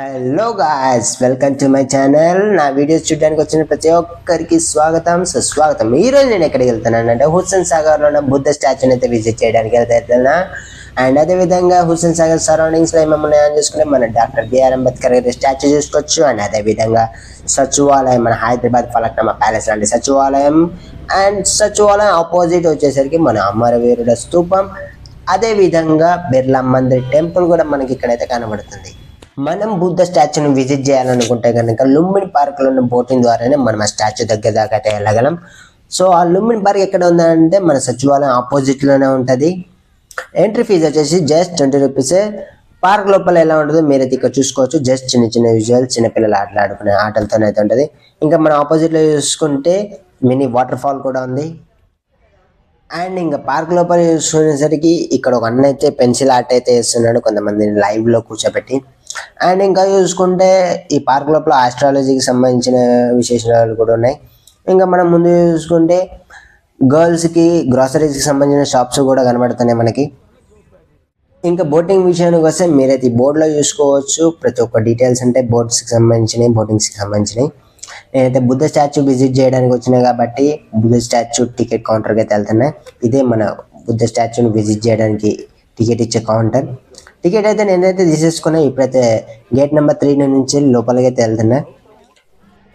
Hello guys welcome to my channel నా videos చూడడానికి వచ్చిన ప్రతి ఒక్కరికి స్వాగతం సుస్వాగతం. ఈరోజు నేను ఎక్కడికి వెళ్తున్నానంటే హుస్సేన్ సాగర్లో ఉన్న బుద్ధ స్టాచ్యూని అయితే విజిట్ చేయడానికి వెళ్తున్నా. అండ్ అదే విధంగా హుస్సేన్ సాగర్ సరౌండింగ్స్లో ఏం ఉన్నాయని మన డాక్టర్ బిఆర్ అంబేద్కర్ గారి స్టాచ్యూ చూసుకోవచ్చు. అండ్ అదే విధంగా సచివాలయం మన హైదరాబాద్ ఫలక్నమ్మ ప్యాలెస్ లాంటి సచివాలయం. అండ్ సచివాలయం ఆపోజిట్ వచ్చేసరికి మన అమరవీరుల స్తూపం అదే విధంగా బిర్లా మందిర్ టెంపుల్ కూడా మనకి ఇక్కడైతే కనబడుతుంది. మనం బుద్ధ స్టాచ్యూను విజిట్ చేయాలనుకుంటే కనుక లుంబిని పార్క్లో ఉన్న బోటింగ్ ద్వారానే మనం ఆ స్టాచ్యూ దగ్గర దాకా అయితే వెళ్ళగలం. సో ఆ లుంబిని పార్క్ ఎక్కడ ఉందంటే మన సచివాలయం ఆపోజిట్లోనే ఉంటుంది. ఎంట్రీ ఫీజు వచ్చేసి జస్ట్ ట్వంటీ రూపీసే పార్క్ లోపల ఎలా ఉంటుందో మీరైతే ఇక్కడ చూసుకోవచ్చు. జస్ట్ చిన్న చిన్న విజువల్ చిన్నపిల్లలు ఆటలు ఆడుకునే ఆటలతోనే అయితే ఉంటుంది. ఇంకా మనం ఆపోజిట్లో చూసుకుంటే మినీ వాటర్ ఫాల్ కూడా ఉంది. అండ్ ఇంకా పార్క్ లోపల చూసుకునేసరికి ఇక్కడ ఒక అన్న అయితే పెన్సిల్ ఆర్ట్ అయితే వేస్తున్నాడు. కొంతమందిని లైవ్లో కూర్చోబెట్టి. అండ్ ఇంకా చూసుకుంటే ఈ పార్క్ లోపల ఆస్ట్రాలజీకి సంబంధించిన విశేషాలు కూడా ఉన్నాయి. ఇంకా మనం ముందు చూసుకుంటే గర్ల్స్కి గ్రాసరీస్కి సంబంధించిన షాప్స్ కూడా కనబడుతున్నాయి మనకి. ఇంకా బోటింగ్ విషయానికి వస్తే మీరైతే ఈ బోర్డులో చూసుకోవచ్చు. ప్రతి ఒక్క డీటెయిల్స్ అంటే బోట్స్కి సంబంధించినవి బోటింగ్స్కి సంబంధించినవి. నేనైతే బుద్ధ స్టాచ్యూ విజిట్ చేయడానికి వచ్చినా కాబట్టి బుద్ధ స్టాచ్యూ టికెట్ కౌంటర్కి అయితే వెళ్తున్నా. ఇదే మన బుద్ధ స్టాచ్యూని విజిట్ చేయడానికి టికెట్ ఇచ్చే కౌంటర్ టికెట్ అయితే నేనైతే తీసేసుకున్నా. ఇప్పుడైతే గేట్ నెంబర్ త్రీ నుంచి లోపలికైతే వెళ్తున్నా.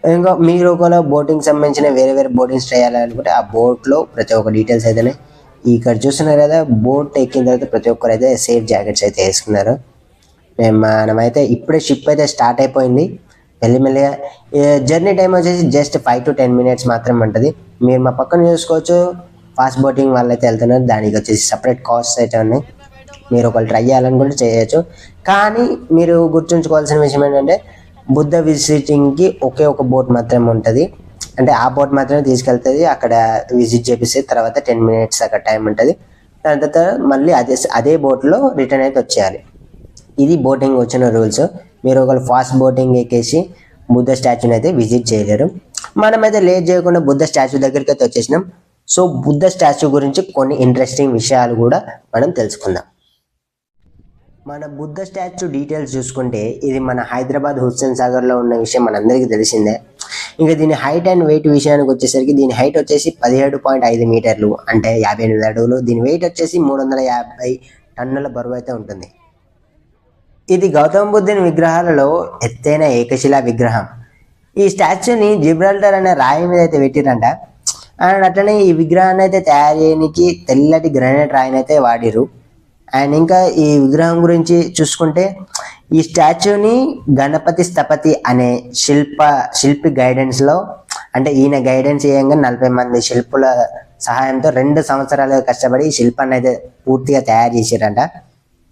ఇంకా మీరు ఒకవేళ బోటింగ్ సంబంధించిన వేరే వేరే బోటింగ్స్ చేయాలనుకుంటే ఆ బోట్లో ప్రతి ఒక్క డీటెయిల్స్ అయితేనే ఇక్కడ చూస్తున్నారు కదా బోట్ ఎక్కిన తర్వాత ప్రతి ఒక్కరు అయితే సేఫ్ జాకెట్స్ అయితే వేసుకున్నారు. మనమైతే ఇప్పుడే షిప్ అయితే స్టార్ట్ అయిపోయింది. మెల్లిమెల్లిగా జర్నీ టైం వచ్చేసి just five to ten minutes మాత్రమే ఉంటుంది. మీరు మా పక్కన చూసుకోవచ్చు ఫాస్ట్ బోటింగ్ వాళ్ళు అయితే వెళ్తున్నారు. దానికి వచ్చేసి సపరేట్ కాస్ట్ అయితే ఉన్నాయి. మీరు ఒకళ్ళు ట్రై చేయాలనుకుంటే చేయొచ్చు. కానీ మీరు గుర్తుంచుకోవాల్సిన విషయం ఏంటంటే బుద్ధ విజిటింగ్కి ఒకే ఒక బోట్ మాత్రమే ఉంటుంది. అంటే ఆ బోట్ మాత్రమే తీసుకెళ్తుంది అక్కడ విజిట్ చేపిస్తే తర్వాత టెన్ మినిట్స్ అక్కడ టైం ఉంటుంది. దాని తర్వాత మళ్ళీ అదే అదే బోట్లో రిటర్న్ అయితే వచ్చేయాలి. ఇది బోటింగ్ వచ్చిన రూల్స్ మీరు ఒకళ్ళు ఫాస్ట్ బోటింగ్ ఎక్కేసి బుద్ధ స్టాచ్యూని అయితే విజిట్ చేయలేరు. మనమైతే లేట్ చేయకుండా బుద్ధ స్టాచ్యూ దగ్గరికి అయితే వచ్చేసినాం. సో బుద్ధ స్టాచ్యూ గురించి కొన్ని ఇంట్రెస్టింగ్ విషయాలు కూడా మనం తెలుసుకుందాం. మన బుద్ధ స్టాచ్యూ డీటెయిల్స్ చూసుకుంటే ఇది మన హైదరాబాద్ హుస్సేన్ సాగర్లో ఉన్న విషయం మనందరికీ తెలిసిందే. ఇంకా దీని హైట్ అండ్ వెయిట్ విషయానికి వచ్చేసరికి దీని హైట్ వచ్చేసి పదిహేడు పాయింట్ ఐదు మీటర్లు అంటే యాభై ఎనిమిది అడుగులు. దీని వెయిట్ వచ్చేసి మూడు వందల యాభై టన్నుల బరువు అయితే ఉంటుంది. ఇది గౌతమ బుద్ధుని విగ్రహాలలో ఎత్తైన ఏకశిలా విగ్రహం. ఈ స్టాచ్యూని జిబ్రాల్టర్ అనే రాయి మీద అయితే పెట్టిరంట. అండ్ అట్లనే ఈ విగ్రహాన్ని అయితే తయారు చేయడానికి తెల్లటి గ్రానైట్ రాయిని అయితే వాడిరు అండ్ ఇంకా ఈ విగ్రహం గురించి చూసుకుంటే ఈ స్టాచ్యూని గణపతి స్థపతి అనే శిల్ప శిల్పి గైడెన్స్లో అంటే ఈయన గైడెన్స్ చేయంగా నలభై మంది శిల్పుల సహాయంతో రెండు సంవత్సరాలు కష్టపడి ఈ శిల్పాన్ని అయితే పూర్తిగా తయారు చేశారంట.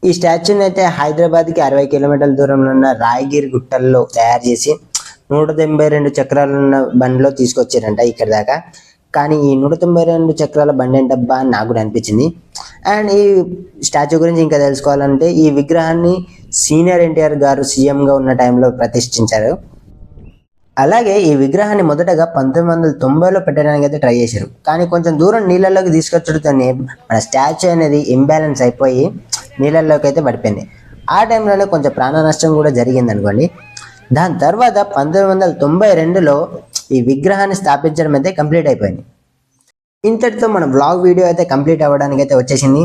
ఈ స్టాచ్యూని అయితే హైదరాబాద్కి అరవై కిలోమీటర్ల దూరంలో ఉన్న రాయగిరి గుట్టల్లో తయారు చేసి నూట తొంభై రెండు చక్రాలున్న బండిలో తీసుకొచ్చారంట ఇక్కడ దాకా. కానీ ఈ నూట తొంభై రెండు చక్రాల బండి డబ్బా అని నాకు కూడా అనిపించింది. అండ్ ఈ స్టాచ్యూ గురించి ఇంకా తెలుసుకోవాలంటే ఈ విగ్రహాన్ని సీనియర్ ఎన్టీఆర్ గారు సీఎంగా ఉన్న టైంలో ప్రతిష్ఠించారు. అలాగే ఈ విగ్రహాన్ని మొదటగా పంతొమ్మిది వందల తొంభైలో పెట్టడానికి అయితే ట్రై చేశారు. కానీ కొంచెం దూరం నీళ్ళలోకి తీసుకొచ్చడంతోనే మన స్టాచ్యూ అనేది ఇంబ్యాలెన్స్ అయిపోయి నీళ్ళల్లోకి అయితే పడిపోయింది. ఆ టైంలోనే కొంచెం ప్రాణ నష్టం కూడా జరిగింది అనుకోండి దాని తర్వాత పంతొమ్మిది వందల తొంభై రెండులో ఈ విగ్రహాన్ని స్థాపించడం అయితే కంప్లీట్ అయిపోయింది. ఇంతటితో మన బ్లాగ్ వీడియో అయితే కంప్లీట్ అవ్వడానికి అయితే వచ్చేసింది.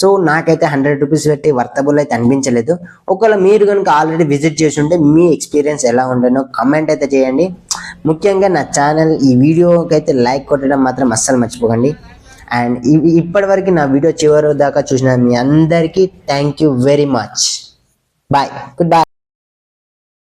సో నాకైతే హండ్రెడ్ రూపీస్ పెట్టి వర్తబుల్ అయితే అనిపించలేదు. ఒకవేళ మీరు కనుక ఆల్రెడీ విజిట్ చేసి ఉంటే మీ ఎక్స్పీరియన్స్ ఎలా ఉండేనో కమెంట్ అయితే చేయండి. ముఖ్యంగా నా ఛానల్ ఈ వీడియోకి అయితే లైక్ కొట్టడం మాత్రం అస్సలు మర్చిపోకండి. అండ్ ఇప్పటివరకు నా వీడియో చివరి దాకా చూసిన మీ అందరికీ thank you very much bye good bye